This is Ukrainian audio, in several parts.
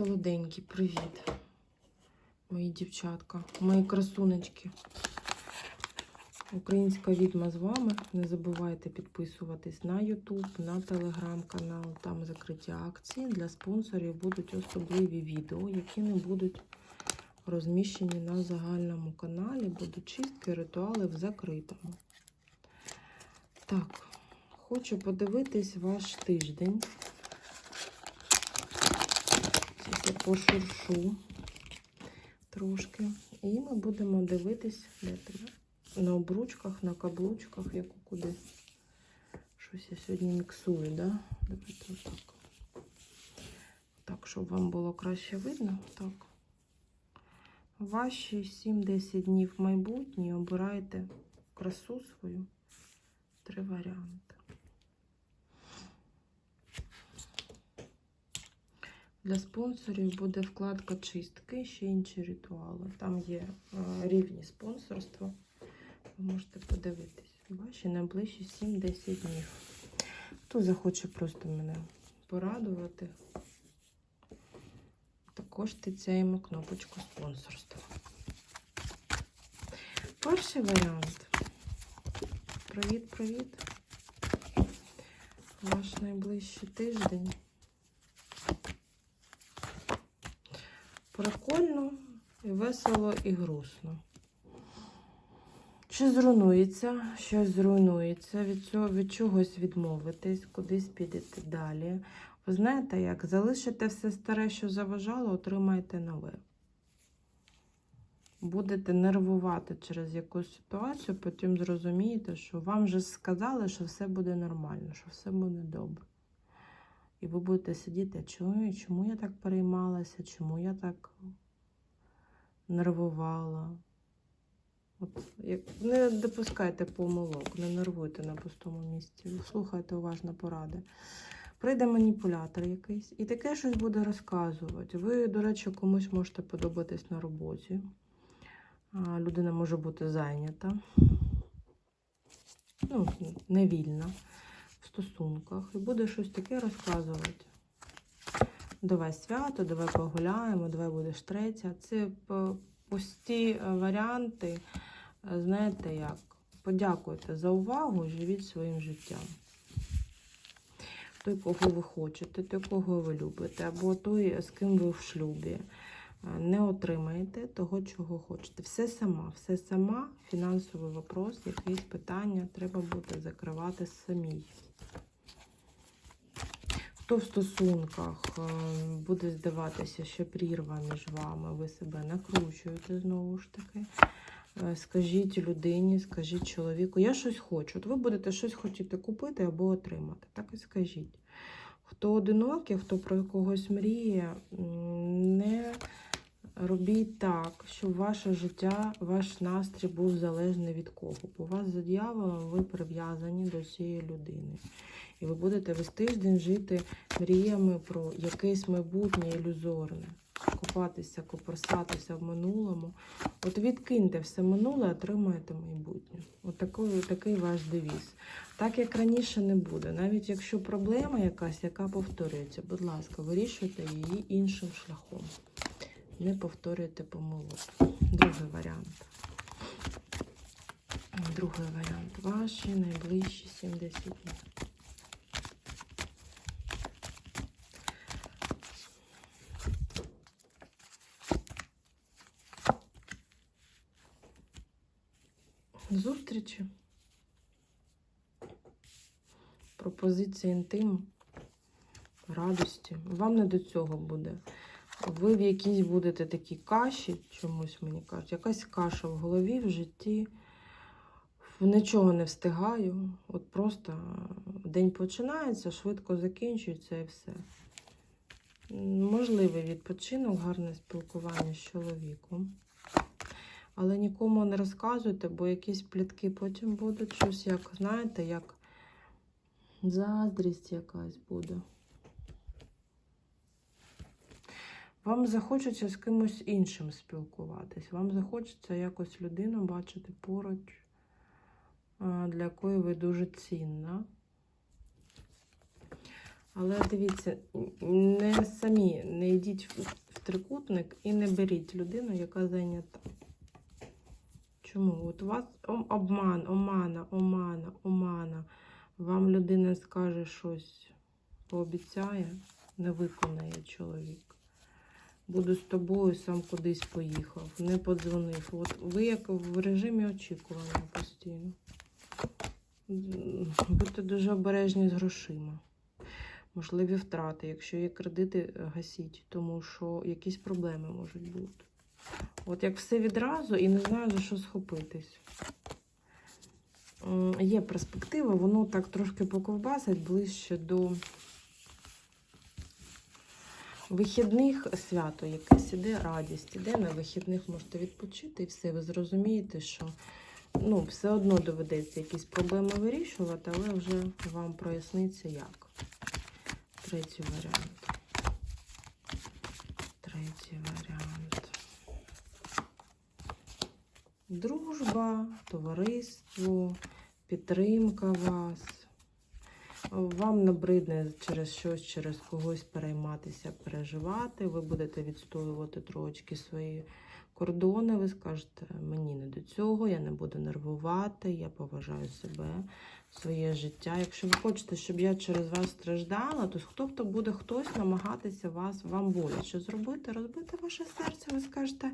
солоденькі, привіт. Мої дівчатка, мої красунечки. Українська відьма з вами. Не забувайте підписуватись на YouTube, на телеграм-канал. Там закриті акції. Для спонсорів будуть особливі відео, які не будуть розміщені на загальному каналі. Будуть чистки, ритуали в закритому. Так, хочу подивитись ваш тиждень. Я пошуршу трошки. І ми будемо дивитись де тебе? на обручках, на каблучках, як куди. Щось я сьогодні міксую, да? Давайте отак. Так, щоб вам було краще видно. Так. Ваші 7-10 днів майбутнє обирайте красу свою. Три варіанти. Для спонсорів буде вкладка чистки, ще інші ритуали. Там є е, рівні спонсорства. Ви можете подивитись. Ваші найближчі 7-10 днів. Хто захоче просто мене порадувати, також тицяємо кнопочку спонсорства. Перший варіант. Привіт-привіт. Ваш найближчий тиждень. Прикольно, і весело, і грустно. Чи зруйнується, щось зруйнується, від цього від чогось відмовитись, кудись підете далі. Ви знаєте, як залишите все старе, що заважало, отримаєте нове. Будете нервувати через якусь ситуацію, потім зрозумієте, що вам вже сказали, що все буде нормально, що все буде добре. І ви будете сидіти, чому, чому я так переймалася, чому я так нервувала. От, як, не допускайте помилок, не нервуйте на пустому місці. Слухайте уважно поради. Прийде маніпулятор якийсь і таке щось буде розказувати. Ви, до речі, комусь можете подобатись на роботі. Людина може бути зайнята, ну, невільна стосунках. І буде щось таке розказувати. Давай свято, давай погуляємо, давай будеш третя. Це пусті варіанти. Знаєте як? Подякуйте за увагу, живіть своїм життям. Той, кого ви хочете, той, кого ви любите, або той, з ким ви в шлюбі. Е, Не отримаєте того, чого хочете. Все сама, все сама, фінансовий вопрос, якісь питання треба буде закривати самій. Хто в стосунках е, буде здаватися, що прірва між вами, ви себе накручуєте знову ж таки. Е, Скажіть людині, скажіть чоловіку, я щось хочу. От ви будете щось хотіти купити або отримати. Так і скажіть. Хто одинокий, хто про когось мріє, не робіть так, щоб ваше життя, ваш настрій був залежний від кого. Бо вас за дьяволом ви прив'язані до цієї людини. І ви будете весь тиждень жити мріями про якесь майбутнє ілюзорне. Купатися, копорсатися в минулому. От відкиньте все минуле, отримаєте майбутнє. От такий, такий ваш девіз. Так як раніше не буде. Навіть якщо проблема якась, яка повторюється, будь ласка, вирішуйте її іншим шляхом. Не повторюйте помилок. Другий варіант. Другий варіант. Ваші найближчі 70 днів. Зустрічі. Пропозиція інтиму, радості. Вам не до цього буде. Ви в якійсь будете такій каші, чомусь мені кажуть, якась каша в голові, в житті. Нічого не встигаю. От просто день починається, швидко закінчується і все. Можливий відпочинок, гарне спілкування з чоловіком. Але нікому не розказуйте, бо якісь плітки потім будуть щось, як, знаєте, як заздрість якась буде. Вам захочеться з кимось іншим спілкуватись. Вам захочеться якось людину бачити поруч, для якої ви дуже цінна. Але дивіться, не самі не йдіть в в трикутник і не беріть людину, яка зайнята. Чому? От у вас обман, омана, омана, омана. Вам людина скаже щось, пообіцяє, не виконає чоловік. Буду з тобою, сам кудись поїхав, не подзвонив. От ви як в режимі очікування постійно. Будьте дуже обережні з грошима. Можливі втрати, якщо є кредити, е, гасіть, тому що якісь проблеми можуть бути. От як все відразу і не знаю, за що схопитись. Є перспектива, воно так трошки поковбасить ближче до вихідних свято якесь іде, радість іде. На вихідних можете відпочити і все. Ви зрозумієте, що ну, все одно доведеться якісь проблеми вирішувати, але вже вам проясниться як. Третій варіант. Третій варіант. Дружба, товариство, підтримка вас. Вам набридне через щось, через когось перейматися, переживати. Ви будете відстоювати трошки свої кордони. Ви скажете, мені не до цього, я не буду нервувати, я поважаю себе, своє життя. Якщо ви хочете, щоб я через вас страждала, то хто б то буде хтось намагатися вас вам боляче зробити, розбити ваше серце, ви скажете.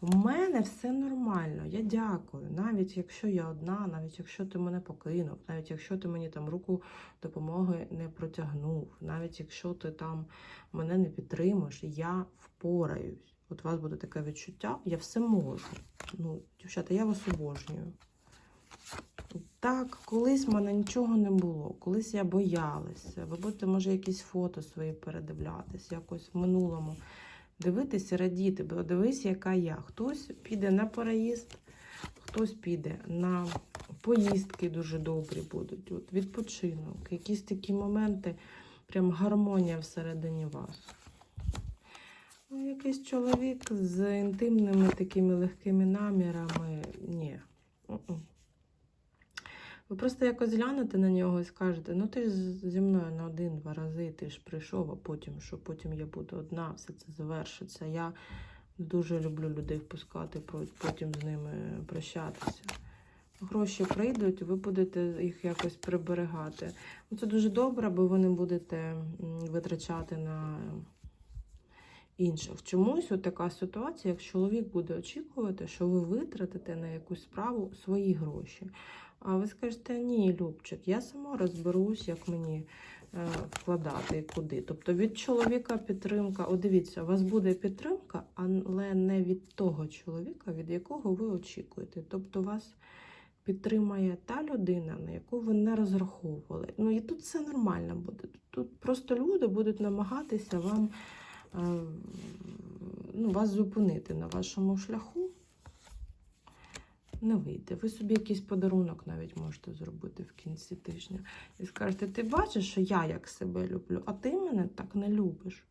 У мене все нормально, я дякую. Навіть якщо я одна, навіть якщо ти мене покинув, навіть якщо ти мені там руку допомоги не протягнув, навіть якщо ти там мене не підтримуєш, я впораюсь. От у вас буде таке відчуття, я все можу. Ну, дівчата, я вас обожнюю. Так, колись в мене нічого не було, колись я боялася. Ви будете, може, якісь фото свої передивлятись, якось в минулому дивитися, радіти, бо дивись, яка я. Хтось піде на переїзд, хтось піде на поїздки дуже добрі будуть. От відпочинок, якісь такі моменти, прям гармонія всередині вас. Ну, якийсь чоловік з інтимними такими легкими намірами. Ні. Ви просто якось глянете на нього і скажете, ну ти ж зі мною на один-два рази, ти ж прийшов, а потім що потім я буду одна, все це завершиться. Я дуже люблю людей впускати, потім з ними прощатися. Гроші прийдуть, ви будете їх якось приберегати. Ну, Це дуже добре, бо ви не будете витрачати на інших. Чомусь от така ситуація, як чоловік буде очікувати, що ви витратите на якусь справу свої гроші. А ви скажете, ні, Любчик, я сама розберусь, як мені е, вкладати і куди. Тобто від чоловіка підтримка, о, дивіться, у вас буде підтримка, але не від того чоловіка, від якого ви очікуєте. Тобто вас підтримає та людина, на яку ви не розраховували. Ну і тут все нормально буде. Тут просто люди будуть намагатися вам е, ну, вас зупинити на вашому шляху. Не вийде. Ви собі якийсь подарунок навіть можете зробити в кінці тижня. І скажете, ти бачиш, що я як себе люблю, а ти мене так не любиш.